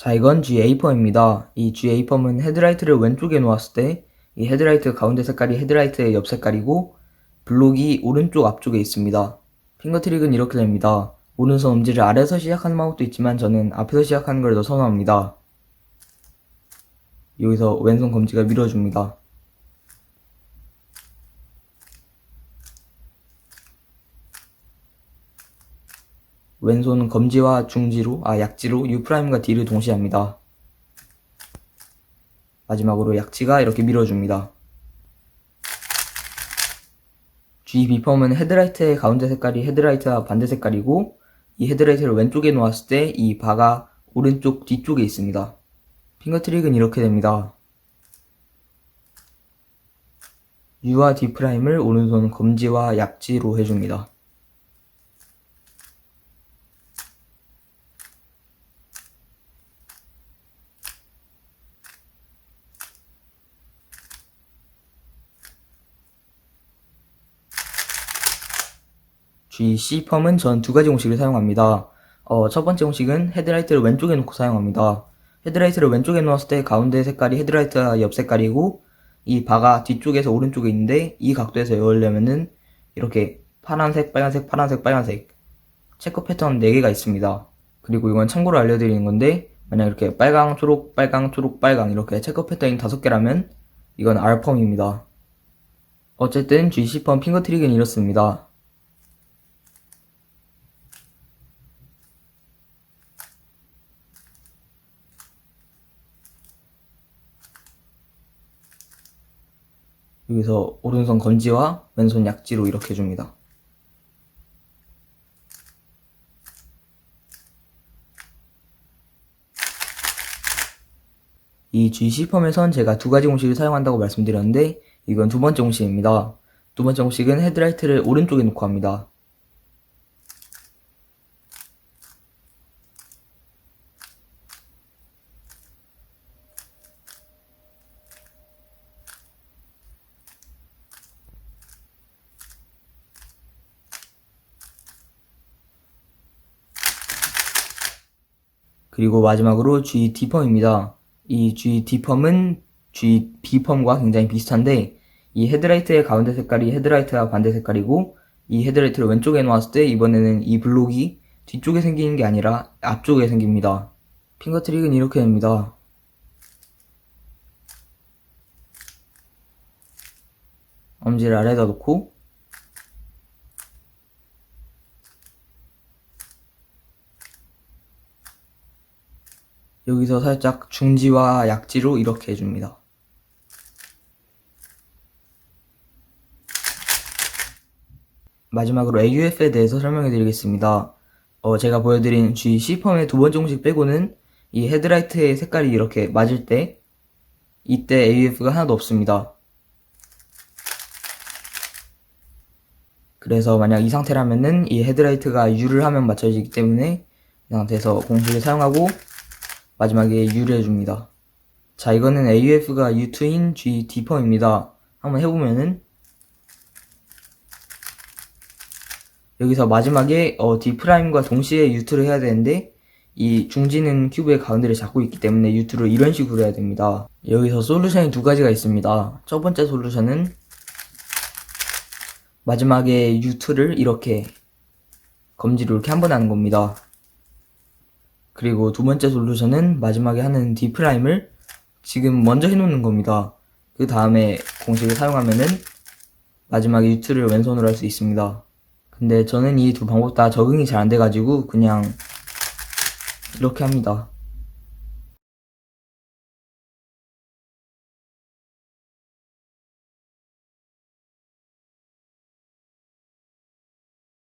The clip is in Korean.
자, 이건 GA 펌입니다. 이 GA 펌은 헤드라이트를 왼쪽에 놓았을 때 이 헤드라이트 가운데 색깔이 헤드라이트의 옆 색깔이고 블록이 오른쪽 앞쪽에 있습니다. 핑거 트릭은 이렇게 됩니다. 오른손 엄지를 아래에서 시작하는 방법도 있지만 저는 앞에서 시작하는 걸 더 선호합니다. 여기서 왼손 검지가 밀어줍니다. 왼손 검지와 중지로, 아, 약지로 U'과 D를 동시에 합니다. 마지막으로 약지가 이렇게 밀어줍니다. G B펌은 헤드라이트의 가운데 색깔이 헤드라이트와 반대 색깔이고 이 헤드라이트를 왼쪽에 놓았을 때 이 바가 오른쪽 뒤쪽에 있습니다. 핑거 트릭은 이렇게 됩니다. U와 D'을 오른손 검지와 약지로 해줍니다. GC 펌은 전 두 가지 공식을 사용합니다. 어, 첫 번째 공식은 헤드라이트를 왼쪽에 놓고 사용합니다. 헤드라이트를 왼쪽에 놓았을 때 가운데 색깔이 헤드라이트와 옆 색깔이고 이 바가 뒤쪽에서 오른쪽에 있는데 이 각도에서 열려면은 이렇게 파란색, 빨간색, 파란색, 빨간색 체크 패턴 4개가 있습니다. 그리고 이건 참고로 알려드리는 건데 만약 이렇게 빨강, 초록, 빨강, 초록, 빨강 이렇게 체크 패턴이 5개라면 이건 R펌입니다. 어쨌든 GC펌 핑거 트릭은 이렇습니다. 여기서 오른손 검지와 왼손 약지로 이렇게 해줍니다. 이 GC펌에선 제가 두 가지 공식을 사용한다고 말씀드렸는데 이건 두 번째 공식입니다. 두 번째 공식은 헤드라이트를 오른쪽에 놓고 합니다. 그리고 마지막으로 GD펌입니다. 이 GD펌은 GB펌과 굉장히 비슷한데 이 헤드라이트의 가운데 색깔이 헤드라이트와 반대 색깔이고 이 헤드라이트를 왼쪽에 놓았을 때 이번에는 이 블록이 뒤쪽에 생기는 게 아니라 앞쪽에 생깁니다. 핑거 트릭은 이렇게 됩니다. 엄지를 아래에다 놓고 여기서 살짝 중지와 약지로 이렇게 해줍니다. 마지막으로 AUF에 대해서 설명해 드리겠습니다. 어, 제가 보여드린 G C펌의 두 번째 공식 빼고는 이 헤드라이트의 색깔이 이렇게 맞을 때 이때 AUF가 하나도 없습니다. 그래서 만약 이 상태라면은 이 헤드라이트가 U를 하면 맞춰지기 때문에 이 상태에서 공식을 사용하고 마지막에 U를 해줍니다. 자, 이거는 AUF가 U2인 G D펌입니다. 한번 해보면은 여기서 마지막에 어, D'과 동시에 U2를 해야 되는데 이 중지는 큐브의 가운데를 잡고 있기 때문에 U2를 이런 식으로 해야 됩니다. 여기서 솔루션이 두 가지가 있습니다. 첫 번째 솔루션은 마지막에 U2를 이렇게 검지로 이렇게 한 번 하는 겁니다. 그리고 두 번째 솔루션은 마지막에 하는 D'을 지금 먼저 해놓는 겁니다. 그 다음에 공식을 사용하면은 마지막에 U2를 왼손으로 할 수 있습니다. 근데 저는 이 두 방법 다 적응이 잘 안 돼가지고 그냥 이렇게 합니다.